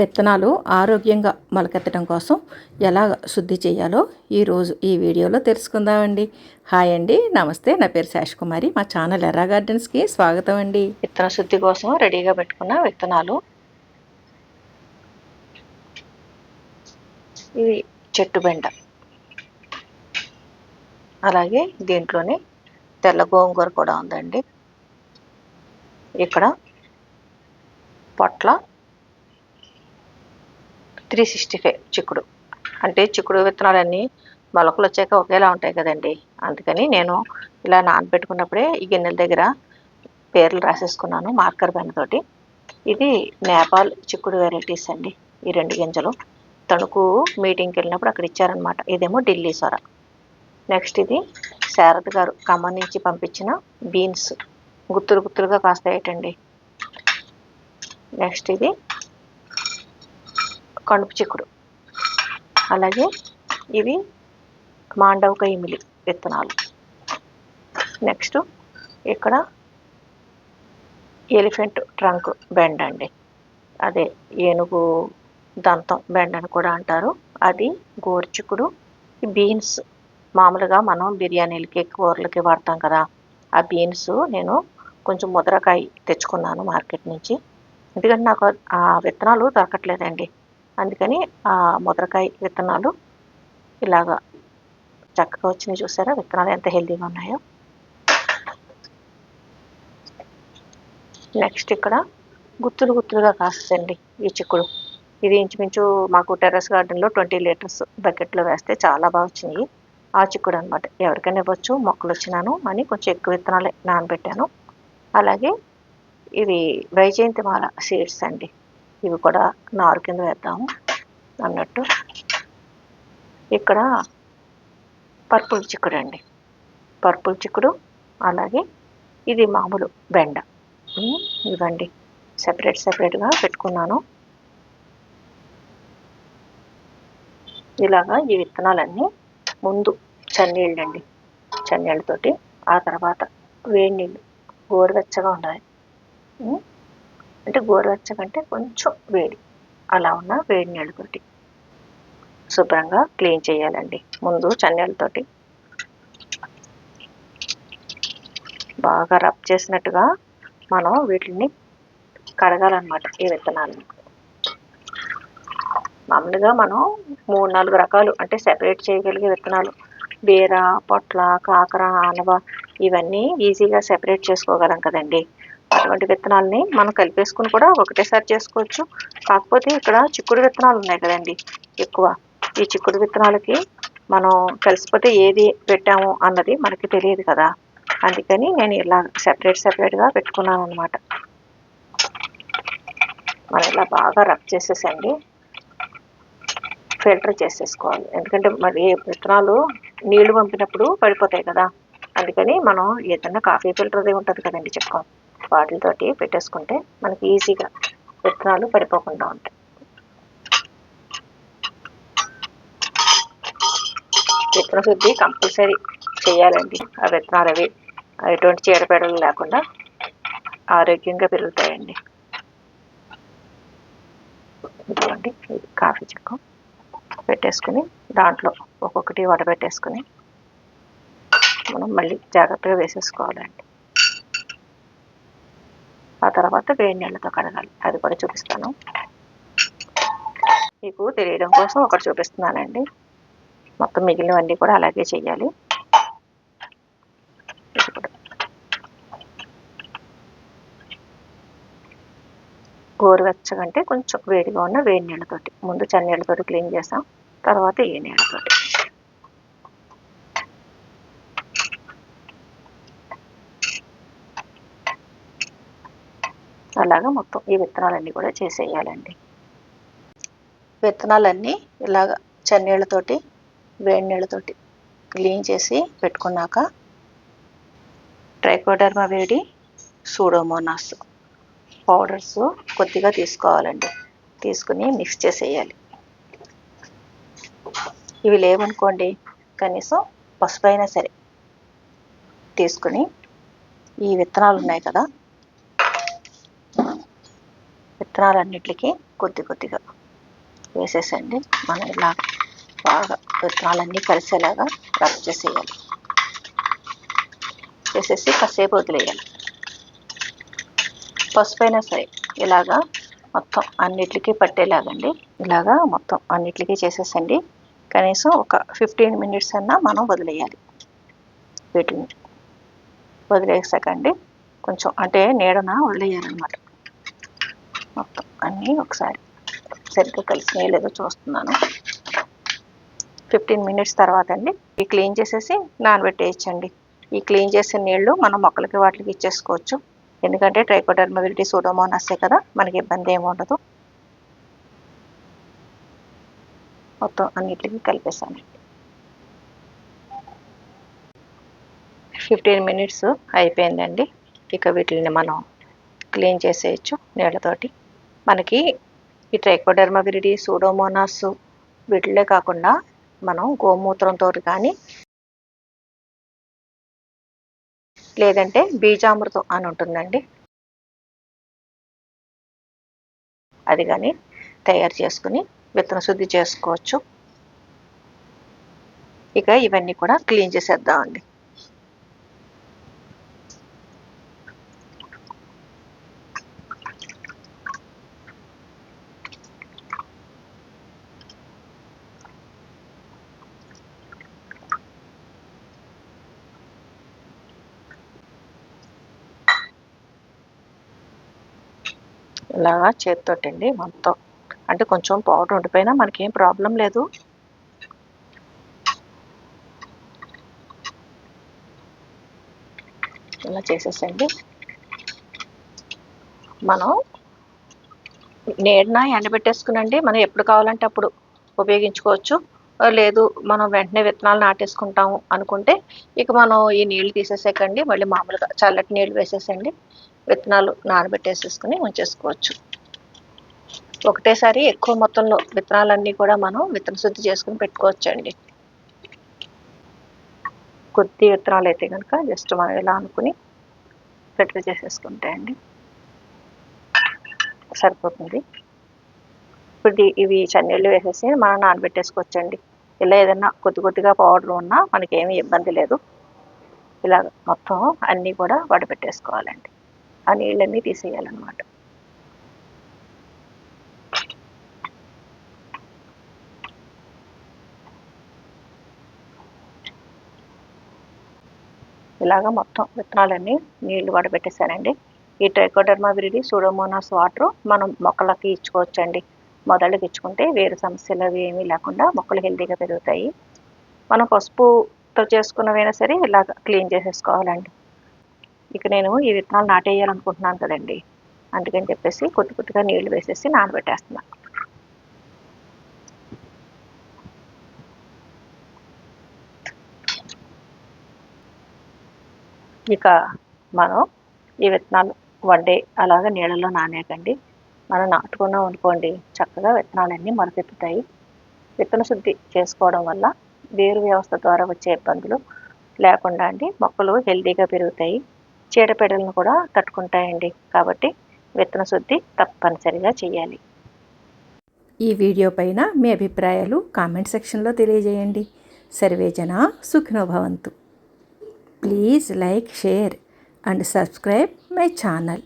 విత్తనాలు ఆరోగ్యంగా మొలకెత్తడం కోసం ఎలా శుద్ధి చేయాలో ఈరోజు ఈ వీడియోలో తెలుసుకుందామండి. హాయ్ అండి నమస్తే. నా పేరు శేషకుమారి మా ఛానల్ ఎర్రా గార్డెన్స్కి స్వాగతం అండి. విత్తన శుద్ధి కోసం రెడీగా పెట్టుకున్న విత్తనాలు. ఇవి చెట్టు బెండ. అలాగే దీంట్లోనే తెల్ల గోంగూర కూడా ఉందండి. ఇక్కడ పొట్ల త్రీ సిక్స్టీ ఫైవ్ చిక్కుడు. అంటే చిక్కుడు విత్తనాలన్నీ మొలకలు వచ్చాక ఒకేలా ఉంటాయి కదండి. అందుకని నేను ఇలా నానబెట్టుకున్నప్పుడే ఈ గిన్నెల దగ్గర పేర్లు రాసేసుకున్నాను మార్కర్ పెన్ తోటి. ఇది నేపాల్ చిక్కుడు వెరైటీస్ అండి ఈ రెండు గింజలు. తణుకు మీటింగ్కి వెళ్ళినప్పుడు అక్కడ ఇచ్చారనమాట ఇదేమో ఢిల్లీ సొర. నెక్స్ట్ ఇది శారద్ గారు ఖమ్మం నుంచి పంపించిన బీన్స్. గుత్తులు గుత్తులుగా కాస్తాయటండి. నెక్స్ట్ ఇది కణుపు చిక్కుడు. అలాగే ఇవి మాండవక ఇమిలి విత్తనాలు. నెక్స్ట్ ఇక్కడ ఎలిఫెంట్ ట్రంక్ బెండ్ అండి. అదే ఏనుగు దంతం బెండ్ అని కూడా అంటారు. అది గోరుచిక్కుడు బీన్స్ మామూలుగా మనం బిర్యానీలకి కూరలకి వాడతాం కదా. ఆ బీన్స్ నేను కొంచెం ముద్రకాయ తెచ్చుకున్నాను మార్కెట్ నుంచి. ఎందుకంటే నాకు ఆ విత్తనాలు దొరకట్లేదండి. అందుకని ఆ ముద్రకాయ విత్తనాలు ఇలాగా చక్కగా వచ్చినాయి చూసారా? విత్తనాలు ఎంత హెల్తీగా ఉన్నాయో. నెక్స్ట్ ఇక్కడ గుత్తులు గుత్తులుగా కాస్తుందండి ఈ చిక్కుడు. ఇది ఇంచుమించు మాకు టెర్రస్ గార్డెన్లో ట్వంటీ లీటర్స్ బకెట్లో వేస్తే చాలా బాగా వచ్చినాయి. ఆ చిక్కుడు అనమాట ఎవరికైనా ఇవ్వచ్చు మొక్కలు వచ్చినాను అని కొంచెం ఎక్కువ విత్తనాలే నానబెట్టాను. అలాగే ఇవి వైజయంతిమాల సీడ్స్ అండి. ఇవి కూడా నారు కింద వేద్దాము అన్నట్టు. ఇక్కడ పర్పుల్ చిక్కుడు అండి. పర్పుల్ చిక్కుడు అలాగే ఇది మామూలు బెండ. ఇవ్వండి. సెపరేట్ సెపరేట్గా పెట్టుకున్నాను. ఇలాగా ఈ విత్తనాలన్నీ ముందు చన్నీళ్ళు అండి చన్నీళ్ళతోటి ఆ తర్వాత వేడి నీళ్ళు గోరువెచ్చగా ఉండాలి. అంటే గోరువెచ్చగంటే కొంచెం వేడి. అలా ఉన్న వేడి నీళ్ళతోటి. శుభ్రంగా క్లీన్ చేయాలండి. ముందు చన్నీళ్ళతోటి. బాగా రబ్ చేసినట్టుగా మనం వీటిని కడగాలన్నమాట ఈ విత్తనాలను మామూలుగా మనం మూడు నాలుగు రకాలు అంటే సెపరేట్ చేయగలిగే విత్తనాలు. బీర పొట్ల కాకర ఆనవ ఇవన్నీ ఈజీగా సెపరేట్ చేసుకోగలం కదండి. అటువంటి విత్తనాలని మనం కలిపేసుకుని కూడా ఒకటేసారి చేసుకోవచ్చు. కాకపోతే ఇక్కడ చిక్కుడు విత్తనాలు ఉన్నాయి కదండి ఎక్కువ. ఈ చిక్కుడు విత్తనాలకి మనం కలిసిపోతే ఏది పెట్టాము అన్నది మనకి తెలియదు కదా. అందుకని నేను ఇలా సెపరేట్ సెపరేట్గా పెట్టుకున్నాను అనమాట మనం ఇలా బాగా రబ్ చేసేసండి. ఫిల్టర్ చేసేసుకోవాలి. ఎందుకంటే మరి విత్తనాలు నీళ్ళు పంపినప్పుడు పడిపోతాయి కదా. అందుకని మనం ఏదైనా కాఫీ ఫిల్టర్ది ఉంటుంది కదండి చెప్పుకోం. వాటితోటి పెట్టేసుకుంటే మనకి ఈజీగా విత్తనాలు పడిపోకుండా ఉంటాయి. విత్తన శుద్ధి కంపల్సరీ చేయాలండి. ఆ విత్తనాలు అవి ఎటువంటి చీడపీడలు లేకుండా ఆరోగ్యంగా పెరుగుతాయండి. ఇదిగోండి ఇది కాఫీ చెక్క పెట్టేసుకుని దాంట్లో ఒక్కొక్కటి వడబెట్టేసుకుని మనం మళ్ళీ జాగ్రత్తగా వేసేసుకోవాలండి. ఆ తర్వాత వేడి నీళ్ళతో కడగాలి. అది కూడా చూపిస్తాను. మీకు తెలియడం కోసం ఒకటి చూపిస్తున్నానండి. మొత్తం మిగిలినవన్నీ కూడా అలాగే చేయాలి గోరువెచ్చగా అంటే కొంచెం వేడిగా ఉన్న వేడి నీళ్ళతోటి. ముందు చన్నీళ్ళతోటి క్లీన్ చేసాం తర్వాత ఈ నీళ్ళతోటి. అలాగా మొత్తం ఈ విత్తనాలన్నీ కూడా చేసేయాలండి. విత్తనాలన్నీ ఇలాగ చన్నీళ్ళతోటి వేడి నీళ్ళతోటి క్లీన్ చేసి పెట్టుకున్నాక ట్రైకోడర్మా వేడి సూడోమోనాస్ పౌడర్స్ కొద్దిగా తీసుకోవాలండి. తీసుకుని మిక్స్ చేసేయాలి. ఇవి లేవనుకోండి కనీసం పసుపు అయినా సరే తీసుకుని ఈ విత్తనాలు ఉన్నాయి కదా విత్తనాలన్నిటికీ కొద్ది కొద్దిగా వేసేసండి. మనం ఇలా బాగా విత్తనాలన్నీ కలిసేలాగా రబ్ చేసేయాలి. వేసేసి కాసేపు వదిలేయాలి. పసుపు అయినా సరే ఇలాగా మొత్తం అన్నిటికీ పట్టేలాగండి. ఇలాగా మొత్తం అన్నిటికీ చేసేసండి. కనీసం ఒక ఫిఫ్టీన్ మినిట్స్ అన్నా మనం వదిలేయాలి. వీటిని వదిలేసాకండి. కొంచెం అంటే నీడన వదిలేయాలన్నమాట. మొత్తం. అన్నీ ఒకసారి. సరిగ్గా కలిసినాయో లేదో చూస్తున్నాను. ఫిఫ్టీన్ మినిట్స్ తర్వాత అండి. ఈ క్లీన్ చేసేసి నానబెట్టేయచ్చండి. ఈ క్లీన్ చేసిన నీళ్ళు మనం మొక్కలకి వాటికి ఇచ్చేసుకోవచ్చు. ఎందుకంటే ట్రైకోడర్మబిలిటీ సూడోమోనాసే కదా మనకి ఇబ్బంది ఏమి ఉండదు. మొత్తం అన్నిటికీ కలిపేసానండి ఫిఫ్టీన్ మినిట్స్ అయిపోయిందండి. ఇక వీటిని మనం క్లీన్ చేసేయచ్చు నీళ్ళతోటి మనకి ఈ ట్రైకోడర్మబిలిటీ సూడోమోనాస్ వీటిలే కాకుండా మనం గోమూత్రంతో కానీ లేదంటే బీజామృతం అని ఉంటుందండి. అది కానీ తయారు చేసుకుని విత్తన శుద్ధి చేసుకోవచ్చు. ఇక ఇవన్నీ కూడా క్లీన్ చేసేద్దామండి. ఇలాగా చేతితోటండి మొత్తం. అంటే కొంచెం పౌడర్ ఉండిపోయినా మనకేం ప్రాబ్లం లేదు. ఇలా చేసేసండి. మనం నేడున ఎండబెట్టేసుకునండి. మనం ఎప్పుడు కావాలంటే అప్పుడు ఉపయోగించుకోవచ్చు. లేదు మనం వెంటనే విత్తనాలు నాటేసుకుంటాము అనుకుంటే ఇక మనం ఈ నీళ్ళు తీసేసేకండి. మళ్ళీ మామూలుగా చల్లటి నీళ్ళు వేసేసండి. విత్తనాలు నానబెట్టేసేసుకుని ఉంచేసుకోవచ్చు ఒకటేసారి ఎక్కువ మొత్తంలో విత్తనాలన్నీ కూడా మనం విత్తన శుద్ధి చేసుకుని పెట్టుకోవచ్చండి. కొద్ది విత్తనాలు అయితే కనుక జస్ట్ మనం ఇలా అనుకుని ఫిల్టర్ చేసేసుకుంటే అండి సరిపోతుంది. ఇప్పుడు ఇవి చన్నీళ్ళు వేసేసి మనం నానబెట్టేసుకోవచ్చండి. ఇలా ఏదైనా కొద్ది కొద్దిగా పౌడర్ ఉన్నా మనకి ఇబ్బంది లేదు. ఇలా మొత్తం అన్నీ కూడా వడపెట్టేసుకోవాలండి ఆ నీళ్ళన్నీ తీసేయాలన్నమాట. ఇలాగ మొత్తం విత్తనాలన్నీ నీళ్ళు వడబెట్టేశానండి. ఈ ట్రైకోడర్మా విరిడి సూడోమోనాస్ వాటర్ మనం మొక్కలకి ఇచ్చుకోవచ్చండి. మొదళ్ళకి ఇచ్చుకుంటే వేరు సమస్యలు అవి ఏమీ లేకుండా మొక్కలు హెల్తీగా పెరుగుతాయి. మనం పసుపుతో చేసుకున్నవైనా సరే ఇలాగ క్లీన్ చేసేసుకోవాలండి. ఇక నేను ఈ విత్తనాలు నాటేయాలనుకుంటున్నాను కదండి. అందుకని చెప్పేసి కొద్ది కొద్దిగా నీళ్ళు వేసేసి నానబెట్టేస్తున్నాను ఇక మనం ఈ విత్తనాలు వన్ డే అలాగ నీళ్ళలో నానేకండి. మనం నాటుకున్నాం అనుకోండి చక్కగా విత్తనాలన్నీ మొలకెత్తుతాయి. విత్తన శుద్ధి చేసుకోవడం వల్ల వేరు వ్యవస్థ ద్వారా వచ్చే ఇబ్బందులు లేకుండా అండి మొక్కలు హెల్తీగా పెరుగుతాయి. చీడపీడలను కూడా తట్టుకుంటాయండి కాబట్టి విత్తన శుద్ధి తప్పనిసరిగా చేయాలి. ఈ వీడియో పైన మీ అభిప్రాయాలు కామెంట్ సెక్షన్లో తెలియజేయండి. సర్వేజన Sukhinobhavantu please like share and subscribe my channel.